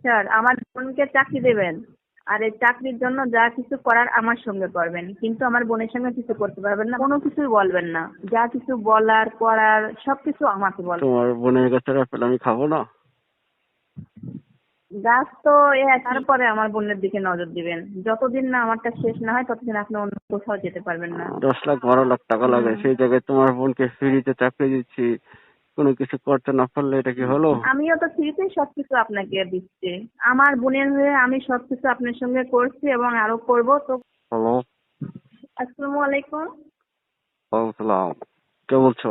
Sir আমার বোনকে চাকরি দেবেন। আর এই চাকরির জন্য যা কিছু করার আমার সঙ্গে করবেন। কিন্তু আমার বোনের সঙ্গে কিছু করতে পারবেন না কোনো কিছুই বলবেন না। যা কিছু বলার করার সবকিছু আমাকে বলবেন। তোমার বোনের কাছে আপেল আমি খাব না? গাছ তো তারপরে আমার বোনের দিকে নজর দিবেন। যতদিন না আমারটা শেষ না হয় ততদিন আপনি অন্য কোথাও যেতে পারবেন না। দশ লাখ বারো লাখ টাকা লাগে। সেই জায়গায় তোমার বোনকে ফ্রিতে চাকরি দিচ্ছি। কোনো কিছু করতে না পারলে এটা কি হলো? আমিও তো ফ্রিতেই সবকিছু আপনাকে দিচ্ছি। আমার বোনের হয়ে আমি সবকিছু আপনার সঙ্গে করছি এবং আরও করব তো হ্যালো। আসসালামু আলাইকুম। সালাম। কে বলছো?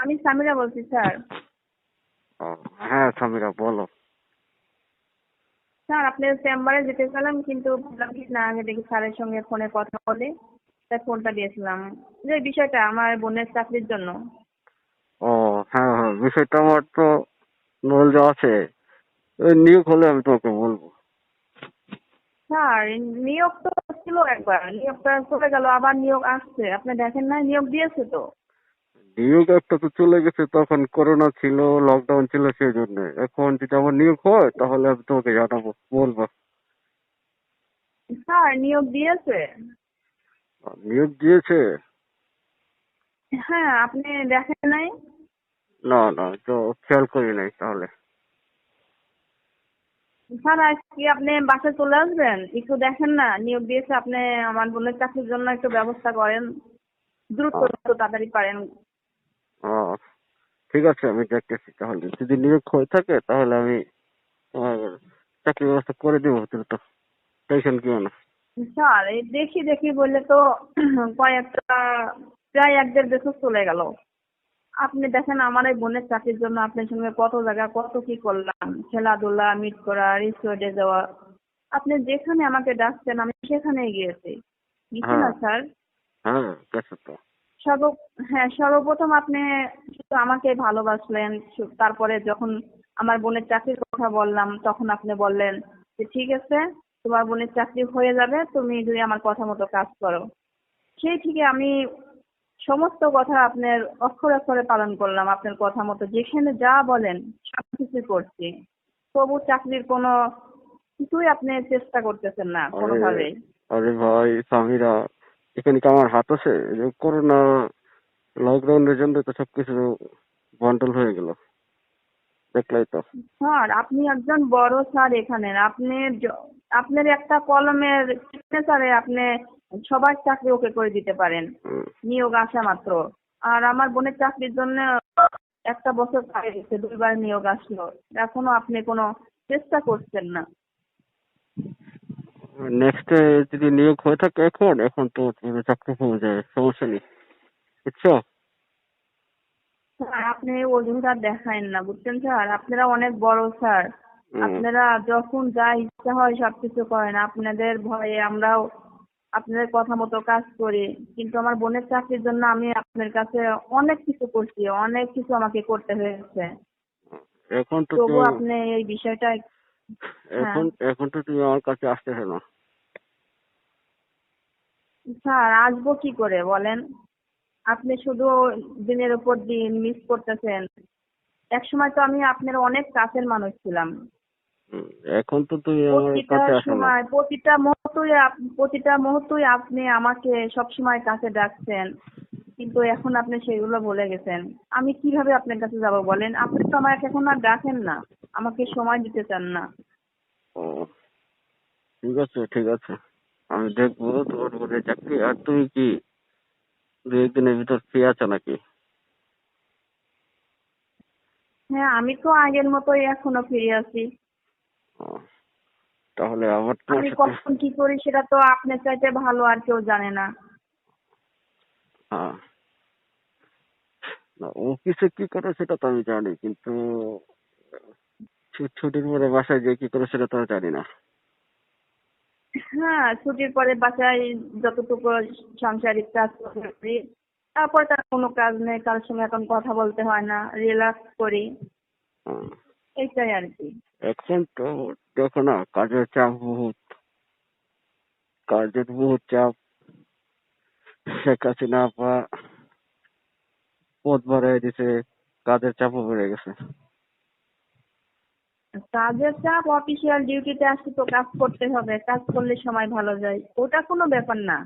আমি সামিরা বলছি স্যার। হ্যাঁ সামিরা বলো। স্যার আপনার চেম্বারে যেতে চাইলাম কিন্তু ভাবলাম কি না আগে দেখি স্যারের সঙ্গে ফোনে কথা বলে। তাই ফোনটা দিয়েছিলাম। যে বিষয়টা আমার বোনের চাকরির জন্য। হ্যাঁ হ্যাঁ বিষয়টা আমার তো নলেজ আছে নিয়োগ হলে আমি তোমাকে বলব। স্যার নিয়োগ তো ছিল একবার নিয়োগটা চলে গেল আবার নিয়োগ আসছে। আপনি দেখেন না নিয়োগ দিয়েছে তো। নিয়োগ একটা তো চলে গেছে তখন করোনা ছিল লকডাউন ছিল সেই জন্য এখন যদি আমার নিয়োগ হয় তাহলে আমি তোমাকে জানাব বলব। স্যার নিয়োগ দিয়েছে। নিয়োগ দিয়েছে? হ্যাঁ আপনি দেখেন নাই? না না তো খেয়াল করি নাই তাহলে। স্যার আজকে আপনি বাসায় চলে আসবেন? একটু দেখেন না নিয়োগ দিয়েছে আপনি আমার বোনের চাকরির জন্য একটু ব্যবস্থা করেন। দ্রুত তাড়াতাড়ি পারেন। ও ঠিক আছে আমি দেখতেছি তাহলে। যদি নিয়োগ হয়ে থাকে তাহলে আমি চাকরির ব্যবস্থা করে দেবো দ্রুত। টেনশন কিও না। স্যার এই দেখি দেখি বললে তো কয়েকটা প্রায় এক দেড় বছর চলে গেল। আপনি দেখেন আমার এই বোনের চাকরির জন্য আপনার সঙ্গে কত জায়গা কত কি করলাম। খেলাধুলা মিট করা রিসোর্টে যাওয়া। আপনি যেখানে আমাকে ডাকছেন আমি সেখানেই গিয়েছি। গেছি না হ্যাঁ। স্যার? হ্যাঁ সর্ব হ্যাঁ সর্বপ্রথম আপনি শুধু আমাকে ভালোবাসলেন তারপরে যখন আমার বোনের চাকরির কথা বললাম তখন আপনি বললেন যে ঠিক আছে তোমার বোনের চাকরি হয়ে যাবে তুমি যদি আমার কথা মতো কাজ করো। সেই থেকে আমি সমস্ত কথা আপনার অক্ষরে অক্ষরে পালন করলাম আপনার কথা মতো। যেখানে যা বলেন সব কিছু করছি। তবু চাকরির কোনো কিছুই আপনি চেষ্টা করতেছেন না কোনোভাবে। আরে ভাই সামিরা এখানে কি আমার হাত আছে? করোনা লকডাউনের জন্য তো সবকিছু বন্টল হয়ে গেল। দেখলাই তো। স্যার আপনি একজন বড় স্যার এখানে। আপনি আপনার একটা কলমের সিগনেচারে আপনি সবার চাকরি ওকে করে দিতে পারেন। নিয়োগ আসা মাত্র। আর আমার বোনের চাকরির জন্য একটা বছর পায়ে গেছে দুইবার নিয়োগ আসলো। এখনও আপনি কোনো চেষ্টা করছেন না। নেক্সট যদি নিয়োগ হয়ে থাকে এখন এখন তো চাকরি হয়ে যায় সমস্যা নেই। বুঝছ? স্যার আপনি অজুহাত দেখায়েন না বুঝছেন স্যার? আপনারা অনেক বড় স্যার। আপনারা যখন যা ইচ্ছা হয় সবকিছু করেন। আপনাদের ভয়ে আমরাও আপনাদের কথা মতো কাজ করি কিন্তু আমার বোনের চাকরির জন্য আমি আপনার কাছে অনেক কিছু করছি অনেক কিছু আমাকে করতে হয়েছে। এখন তো তবু আপনি এই বিষয়টা এখন এখন তো তুমি আমার কাছে আসতেছে না। স্যার আসব কি করে বলেন? আপনি শুধু দিনের উপর দিন মিস করতেছেন। একসময় তো আমি আপনার অনেক কাছের মানুষ ছিলাম। এখন তো তুমি আমার প্রতিটা কাছে আসো না। প্রতিটা মুহূর্তই প্রতিটা মুহূর্তই আপনি আমাকে সব সময় কাছে ডাকছেন। কিন্তু এখন আপনি সেগুলো ভুলে গেছেন। আমি কীভাবে আপনার কাছে যাব বলেন? আপনি তো আমাকে এখন আর ডাকেন না। আমাকে সময় দিতে চান না। ও ঠিক আছে ঠিক আছে। আমি দেখব তোমার বোনের চাকরি। আর তুমি কি দু একদিনের ভিতর ফ্রি আছো নাকি? হ্যাঁ আমি তো আগের মতোই এখনও ফিরে আছি। তাহলে আমার তোমার আমি কখন কি করি সেটা তো আপনার চাইতে ভালো আর কেউ জানে না। হ্যাঁ না অফিসে কি করে সেটা তো আমি জানি কিন্তু ছুটির পরে বাসায় যে কি করে সেটা তো আমি জানি না। হ্যাঁ ছুটির পরে বাসায় যতটুকু সাংসারিক কাজ করি তারপর তার কোনো কাজ নেই কারোর সঙ্গে এখন কথা বলতে হয় না রিল্যাক্স করি। এইটাই আর কি। এখন তো দেখো না কাজের চাপ বহুত। কাজের বহুত চাপ। শেখ হাসিনা বা পদ বাড়াই দিছে কাজের চাপও বেড়ে গেছে। কাজের চাপ অফিসিয়াল ডিউটিতে আসলে তো কাজ করতে হবে কাজ করলে সময় ভালো যায়। ওটা কোনো ব্যাপার না।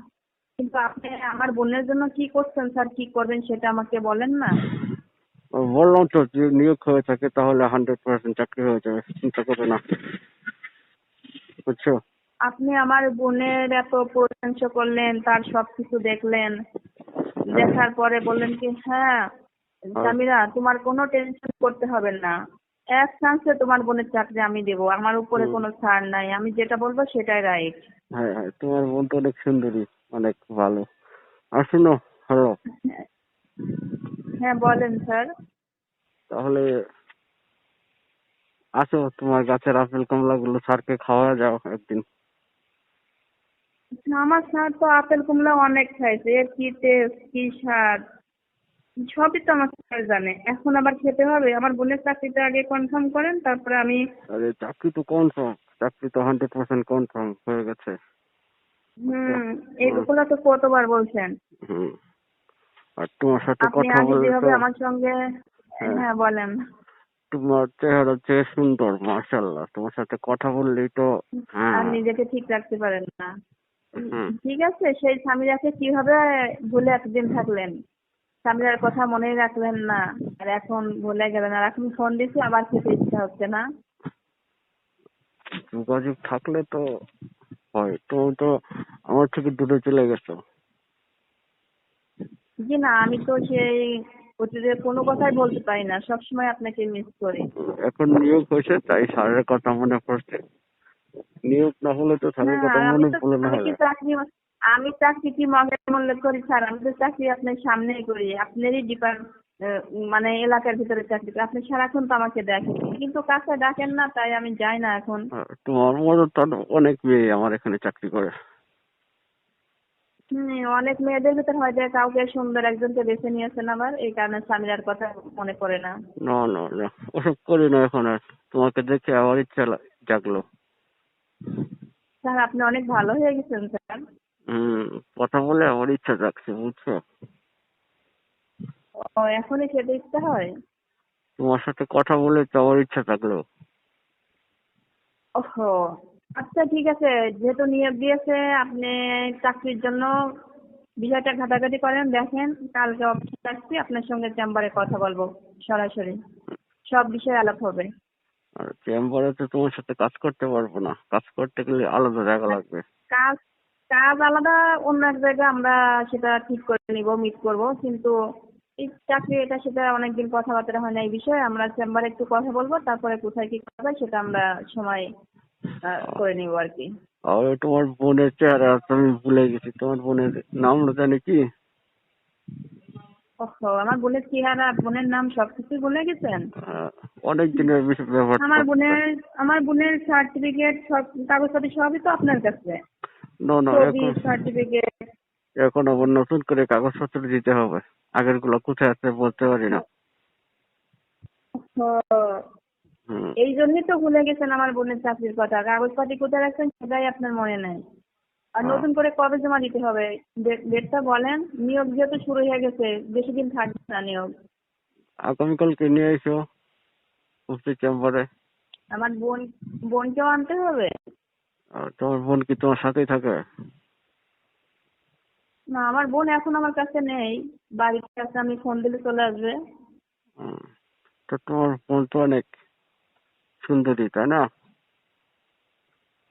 কিন্তু আপনি আমার বোনের জন্য কি করছেন স্যার কি করবেন সেটা আমাকে বলেন না। বললাম তো নিয়োগ হয়ে থাকে তাহলে হান্ড্রেড পার্সেন্ট চাকরি হয়ে যাবে। চিন্তা করবে না। বুঝছ? আপনি আমার বোনের এত প্রশংসা করলেন তার সবকিছু দেখলেন। দেখার পরে বললেন কি হ্যাঁ সামিরা তোমার কোনো টেনশন করতে হবে না। এক চান্সে তোমার বোনের চাকরি আমি দেবো। আমার উপরে কোনো ছাড় নাই। আমি যেটা বলব সেটাই রাইট হ্যাঁ হ্যাঁ তোমার বোন তো অনেক সুন্দরী অনেক ভালো। আর শুনো হ্যালো। হ্যাঁ বলেন স্যার। তাহলে আসো তোমার গাছের আপেল কমলা গুলো স্যারকে খাওয়া যাও একদিন। আমার স্যার তো আপেল কমলা অনেক খাইছে। এর কি টেস্ট কি স্বাদ? সবই তো আমার স্যার জানে। এখন আবার খেতে হবে? আমার বোনের চাকরিটা আগে কনফার্ম করেন তারপরে আমি আরে চাকরি তো কনফার্ম চাকরি তো হান্ড্রেড পার্সেন্ট কনফার্ম হয়ে গেছে। হুম এইগুলো তো কতবার বলছেন? হুম। আর তোমার সাথে কথা বলে তো আমার সঙ্গে হ্যাঁ। হ্যাঁ বলেন। তোমার চেহারা চেয়ে সুন্দর মাশাল্লাহ তোমার সাথে কথা বললেই তো হ্যাঁ। আর নিজেকে ঠিক রাখতে পারেন না। ঠিক আছে সেই স্বামীরাকে কীভাবে ভুলে এতদিন থাকলেন? স্বামীরার কথা মনেই রাখলেন না আর এখন ভুলে গেলেন। আর এখন ফোন দিছি আবার খেতে ইচ্ছা হচ্ছে না। যোগাযোগ থাকলে তো হয় তুমি তো আমার থেকে দূরে চলে গেছো। জি না আমি তো সেই অতীতে কোনো কথাই বলতে পারি না সবসময় আপনাকে মিস করি। এখন নিয়োগ হয়েছে তাই স্যারের কথা মনে পড়ছে। নিয়োগ না হলে তো স্যারের কথা মনে তো পড়ল না আমি চাকরি কি মগের মূল্য করি স্যার? আমি তো চাকরি আপনার সামনেই করি আপনারই ডিপার্ট মানে এলাকার ভিতরে চাকরি করি। আপনি সারাক্ষণ তো আমাকে দেখেন কিন্তু কাছে ডাকেন না তাই আমি যাই না এখন। তোমার মতো অনেক মেয়ে আমার এখানে চাকরি করে। হুম অনেক মেয়েদের ভিতর হয়তো কাউকে সুন্দর একজনকে বেছে নিয়েছেন আবার এই কারণে স্বামীর কথা মনে পড়ে না। না না না ওসব করি না এখন আর। তোমাকে দেখে আমার ইচ্ছা জাগলো। স্যার আপনি অনেক ভালো হয়ে গেছেন স্যার। হম কথা বলে আমার ইচ্ছা জাগছে বুঝছ? ও এখনই খেতে ইচ্ছা হয়? তোমার সাথে কথা বলে তো আমার ইচ্ছা জাগলো। ওহো। আচ্ছা ঠিক আছে। যেহেতু নিয়োগ দিয়েছে আপনি চাকরির জন্য বিষয়টা ঘাটাঘাটি করেন দেখেন। কালকে অফিসে আসছি আপনার সঙ্গে চেম্বারে কথা বলব সরাসরি। সব বিষয়ে আলাপ হবে। আর চেম্বারে তো তোমার সাথে কাজ করতে পারব না। কাজ করতে গেলে আলাদা জায়গা লাগবে। কাজ কাজ আলাদা অন্য এক জায়গায় আমরা সেটা ঠিক করে নিব মিট করব। কিন্তু এই চাকরি এটা সেটা অনেকদিন কথাবার্তা হয় না এই বিষয়ে। আমরা চেম্বারে একটু কথা বলব তারপরে কোথায় কি করা যায় সেটা আমরা সময় করে নিব আর কি। আর তোমার বোনের চেহারা আমি ভুলে গেছি। তোমার বোনের নাম জানি কি? ওহো আমার বোনের চেহারা বোনের নাম সবকিছু ভুলে গেছেন? অনেক দিনের ব্যাপার আমার বোনের আমার বোনের সার্টিফিকেট সব কাগজপাতি সবই তো আপনার কাছে। না না এখন সার্টিফিকেট এখন আবার নতুন করে কাগজপত্র দিতে হবে। আগেরগুলো কোথায় আছে বলতে পারি না। এই জন্যই তো ভুলে গেছেন আমার বোনের চাকরির কথা। কাগজপাতি কোথায় রাখছেন সেটাই আপনার মনে নেই। আর। নতুন করে কবে জমা দিতে হবে? ডেট- ডেটটা বলেন। নিয়োগ যেহেতু শুরু হয়ে গেছে বেশি দিন থাকবে না নিয়োগ। আগামীকালকে নিয়ে এসো অফিস চেম্বারে। আমার বোন বোনকেও আনতে হবে? তোমার বোন কি তোমার সাথেই থাকে? না আমার বোন এখন আমার কাছে নেই। বাড়িতে আছে আমি ফোন দিলে চলে আসবে। তো তোমার বোন তো অনেক। সুন্দরী তাই না?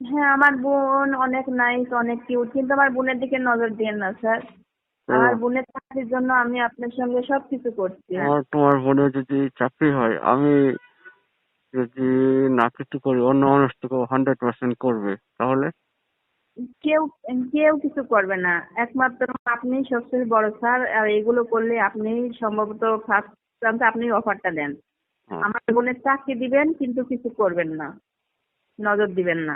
হ্যাঁ আমার বোন অনেক নাইস অনেক কিউট কিন্তু আমার বোনের দিকে নজর দিয়েন না স্যার। আমার বোনের চাকরির জন্য আমি আপনার সঙ্গে সবকিছু করছি। তোমার তোমার বোনের যদি চাকরি হয় আমি যদি না কিছু করি অন্য মানুষ তো হান্ড্রেড পার্সেন্ট করবে তাহলে? কেউ কেউ কিছু করবে না। একমাত্র আপনি সবচেয়ে বড় স্যার আর এগুলো করলে আপনি সম্ভবত ফার্স্ট চান্সে আপনি অফারটা দেন। আমার বোনের চাকরি দিবেন কিন্তু কিছু করবেন না। নজর দিবেন না।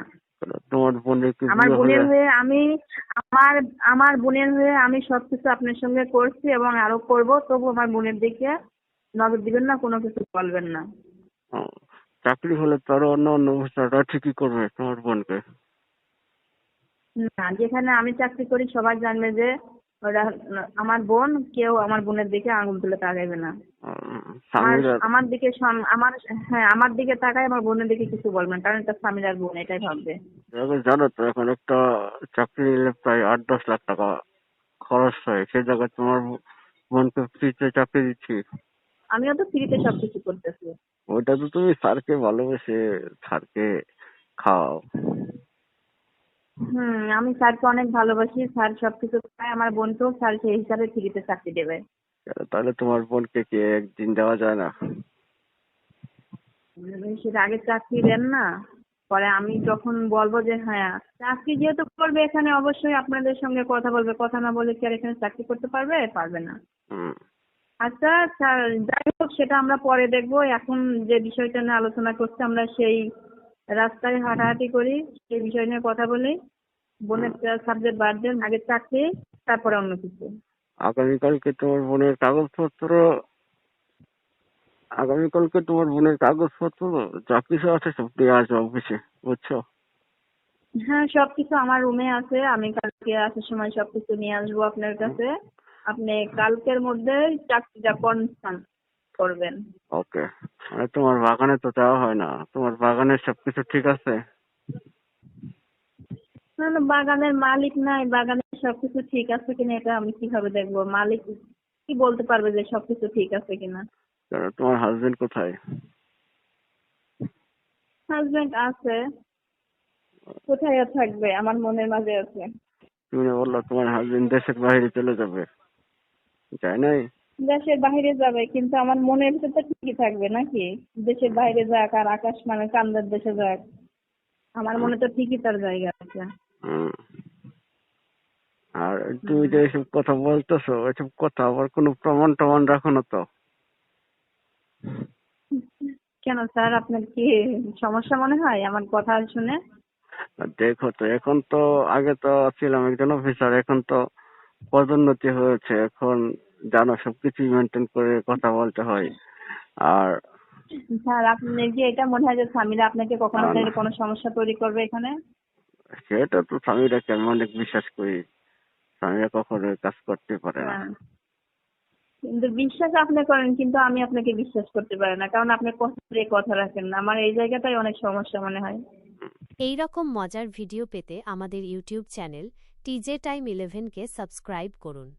তোমার বোনের আমার বোনের হয়ে আমি আমার আমার বোনের হয়ে আমি সবকিছু আপনার সঙ্গে করছি এবং আরও করব তবু আমার বোনের দিকে নজর দিবেন না কোনো কিছু বলবেন না। চাকরি হলে তার অন্য অন্য অফিসাররা ঠিকই করবে তোমার বোনকে। না যেখানে আমি চাকরি করি সবাই জানবে যে ওরা আমার বোন কেউ আমার বোনের দিকে আঙুল তুলে তাকাইবে না। আমার দিকে আমার হ্যাঁ আমার দিকে তাকায় আমার বোনের দিকে কিছু বলবে না কারণ এটা স্বামীর আর বোন এটাই ভাববে। জানো তো এখন একটা চাকরি নিলে প্রায় আট দশ লাখ টাকা খরচ হয়। সে জায়গায় তোমার বোনকে ফ্রিতে চাকরি দিচ্ছি। আমিও তো ফ্রিতে সবকিছু করতেছি। ওইটা তো তুমি স্যারকে ভালোবেসে স্যারকে খাওয়াও। হুম আমি স্যারকে অনেক ভালোবাসি। স্যার সবকিছু চায় আমার বোনকেও স্যার সেই হিসাবে ফ্রিতে চাকরি দেবে। তাহলে তোমার বোনকে কি একদিন দেওয়া যায় না? সেটা আগে চাকরি দেন না। পরে আমি যখন বলব যে হ্যাঁ চাকরি যেহেতু করবে এখানে অবশ্যই আপনাদের সঙ্গে কথা বলবে। কথা না বলে কি আর এখানে চাকরি করতে পারবে? পারবে না। আচ্ছা স্যার যাই হোক সেটা আমরা পরে দেখব। এখন যে বিষয়টা নিয়ে আলোচনা করছি আমরা সেই রাস্তায় হাঁটাহাঁটি করি সেই বিষয় নিয়ে কথা বলি। বোনের সাবজেক্ট বাদ দেন আগে চাকরি তারপরে অন্য কিছু। আগামীকালকে তোমার বোনের কাগজপত্র আগামীকালকে তোমার বোনের কাগজপত্র যা কিছু আছে সব? দিয়ে আসবে অফিসে বুঝছ? হ্যাঁ সবকিছু আমার রুমে আছে। আমি কালকে আসার সময় সবকিছু নিয়ে আসব আপনার কাছে। আপনি কালকের মধ্যে চাকরিটা কনফার্ম। করবেন। ওকে। তোমার বাগানে তো যাওয়া হয় না। তোমার বাগানের সবকিছু ঠিক আছে? না না বাগানের মালিক নাই। বাগানের সবকিছু ঠিক আছে কিনা এটা আমি কীভাবে দেখব? মালিক কি বলতে পারবে যে সবকিছু ঠিক আছে কিনা? তোমার হাজবেন্ড কোথায়? হাজবেন্ড আছে। কোথায় থাকবে? আমার মনের মাঝে আছে। তুমি বলল তোমার হাজবেন্ড দেশের বাইরে চলে যাবে। যায় নাই? দেশের বাইরে যাবে কিন্তু আমার মনের ভিতরে ঠিকই থাকবে নাকি? দেশের বাইরে যাক আর আকাশ মানে কান্দার দেশে যাক। আমার মনে তো ঠিকই তার জায়গা আছে। আর তুমি যে এসব কথা বলতেছো এসব কথা আবার কোনো প্রমাণ টমাণ রাখো না তো। কেন স্যার আপনার কি সমস্যা মনে হয়? আমার কথা শুনে? দেখো তো এখন তো আগে তো ছিলাম একজন অফিসার এখন তো পদোন্নতি হয়েছে। এখন জানো সবকিছুই মেনটেন করে কথা বলতে হয়। আর স্যার আপনি কি এটা মনে হয় যে স্বামীরা আপনাকে কখনো। কোনো সমস্যা তৈরি করবে এখানে? সেটা তো স্বামীরাকে আমি অনেক বিশ্বাস করি। স্বামীরা কখনো কাজ করতে পারে না। হ্যাঁ। কিন্তু বিশ্বাস আপনি করেন কিন্তু আমি আপনাকে বিশ্বাস করতে পারি না। কারণ আপনি কথা কথা রাখেন না। আমার এই জায়গাটাই অনেক সমস্যা মনে হয়। এই রকম মজার ভিডিও পেতে আমাদের ইউটিউব চ্যানেল টিজে টাইম ইলেভেনকে সাবস্ক্রাইব করুন।